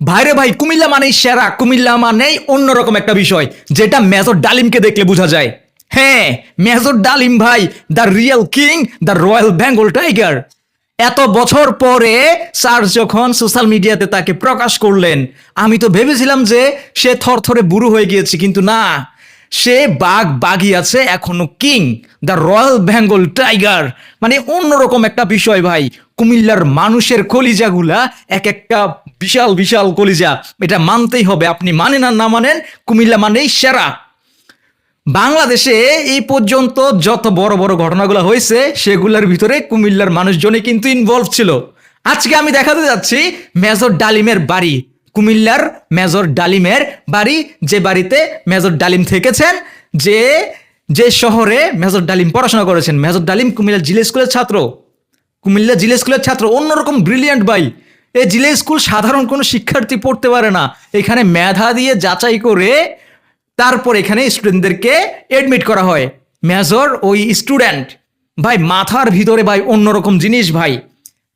ভাইরে ভাই, কুমিল্লা মানেই সেরা, কুমিল্লা মানেই অন্যরকম একটা বিষয়, যেটা মেজর ডালিমকে দেখলে বোঝা যায়। হ্যাঁ মেজর ডালিম ভাই the real king the royal Bengal tiger এত বছর পরে স্যার যখন সোশ্যাল মিডিয়াতে তাকে প্রকাশ করলেন, আমি তো ভেবেছিলাম যে সে থরথরে বুড়ো হয়ে গিয়েছে, কিন্তু না। সে বাঘ বাঘই আছে, এখনও king, the royal Bengal tiger. মানে অন্যরকম একটা বিষয় ভাই, কুমিল্লার মানুষের কলিজাগুলা এক একটা বিশাল বিশাল কলিজা। এটা মানতেই হবে, আপনি মানেন আর না মানেন, কুমিল্লা মানেই সেরা। বাংলাদেশে এই পর্যন্ত যত বড় বড় ঘটনাগুলো হয়েছে, সেগুলোর ভিতরে কুমিল্লার মানুষজনই কিন্তু ইনভলভ ছিল। আজকে আমি দেখাতে যাচ্ছি মেজর ডালিমের বাড়ি। কুমিল্লার মেজর ডালিমের বাড়ি, যে বাড়িতে মেজর ডালিম থেকেছেন, যে যে শহরে মেজর ডালিম পড়াশোনা করেছেন। মেজর ডালিম কুমিল্লা জিলা স্কুলের ছাত্র। কুমিল্লা জিলা স্কুলের ছাত্র, অন্যরকম ব্রিলিয়ান্ট ভাই। এই জিলা স্কুল সাধারণ কোনো শিক্ষার্থী পড়তে পারে না। এখানে মেধা দিয়ে যাচাই করে তারপর এখানে স্টুডেন্টদেরকে এডমিট করা হয়। মেজর ওই স্টুডেন্ট ভাই, মাথার ভিতরে ভাই, অন্যরকম জিনিস ভাই।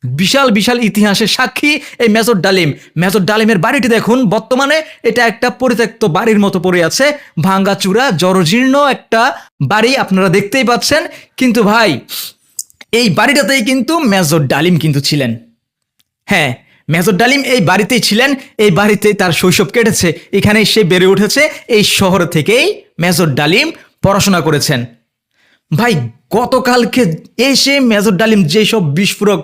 বিশাল বিশাল ইতিহাসের সাক্ষী এই মেজর ডালিম। মেজর ডালিমের বাড়িটি দেখুন, বর্তমানে এটা একটা পরিত্যক্ত বাড়ির মতো পড়ে আছে। ভাঙ্গাচুরা জরজীর্ণ একটা বাড়ি আপনারা দেখতেই পাচ্ছেন। কিন্তু ভাই, এই বাড়িটাতেই কিন্তু মেজর ডালিম কিন্তু ছিলেন। হ্যাঁ মেজর ডালিম এই বাড়িতেই ছিলেন, এই বাড়িতেই তার শৈশব কেটেছে। এখানেই সে বেড়ে উঠেছে, এই শহর থেকেই মেজর ডালিম পড়াশোনা করেছেন। ভাই, গতকালকে এসে মেজর ডালিম যেসব বিস্ফোরক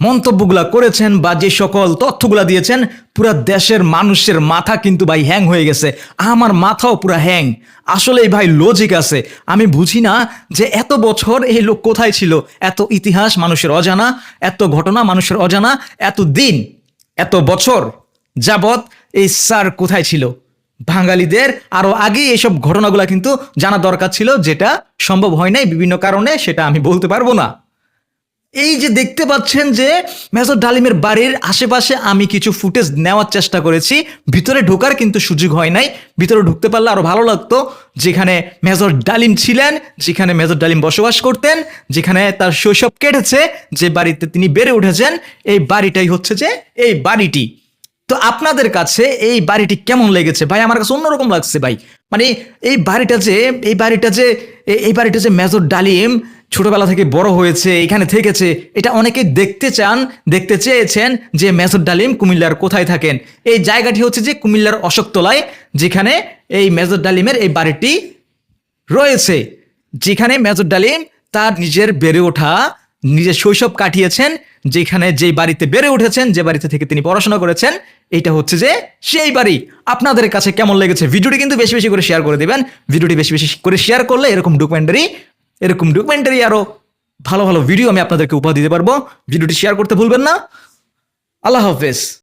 মন্তব্যগুলা করেছেন বা যে সকল তথ্যগুলা দিয়েছেন, পুরা দেশের মানুষের মাথা কিন্তু ভাই হ্যাং হয়ে গেছে। আমার মাথাও পুরা হ্যাং। আসলে ভাই লজিক আছে। আমি বুঝি না যে এত বছর এই লোক কোথায় ছিল? এত ইতিহাস মানুষের অজানা, এত ঘটনা মানুষের অজানা, এত দিন, এত বছর যাবৎ এই স্যার কোথায় ছিল? বাঙালিদের আরও আগে এইসব ঘটনাগুলো কিন্তু জানা দরকার ছিল, যেটা সম্ভব হয় নাই বিভিন্ন কারণে, সেটা আমি বলতে পারব না। এই যে দেখতে পাচ্ছেন যে মেজর ডালিমের বাড়ির আশেপাশে আমি কিছু ফুটেজ নেওয়ার চেষ্টা করেছি। ভিতরে ঢোকার কিন্তু সুযোগ হয় নাই। ভিতরে ঢুকতে পারলে আরও ভালো লাগতো। যেখানে মেজর ডালিম ছিলেন, যেখানে মেজর ডালিম বসবাস করতেন, যেখানে তার শৈশব কেটেছে, যে বাড়িতে তিনি বেড়ে উঠেছেন, এই বাড়িটাই হচ্ছে যে এই বাড়িটি। তো আপনাদের কাছে এই বাড়িটি কেমন লেগেছে? ভাই, আমার কাছে অন্যরকম লাগছে ভাই। মানে এই বাড়িটা যে, এই বাড়িটা যে, এই বাড়িটা যে মেজর ডালিম ছোটবেলা থেকে বড় হয়েছে, এখানে থেকেছে। এটা অনেকে দেখতে চান, দেখতে চেয়েছেন যে মেজর ডালিম কুমিল্লার কোথায় থাকেন। এই জায়গাটি হচ্ছে যে কুমিল্লার অশোকতলায়, যেখানে এই মেজর ডালিমের এই বাড়িটি রয়েছে। যেখানে মেজর ডালিম তার নিজের বেড়ে ওঠা, নিজের শৈশব কাটিয়েছেন, যেখানে যেই বাড়িতে বেড়ে উঠেছেন, যে বাড়িতে থেকে তিনি পড়াশোনা করেছেন, এটা হচ্ছে যে সেই বাড়ি। আপনাদের কাছে কেমন লেগেছে? ভিডিওটি কিন্তু বেশি বেশি করে শেয়ার করে দেবেন। ভিডিওটি বেশি বেশি করে শেয়ার করলে এরকম ডকুমেন্টারি এরকম ডকুমেন্টারি আরও ভালো ভালো ভিডিও আমি আপনাদেরকে উপহার দিতে পারব। ভিডিওটি শেয়ার করতে ভুলবেন না। আল্লাহ হাফেজ।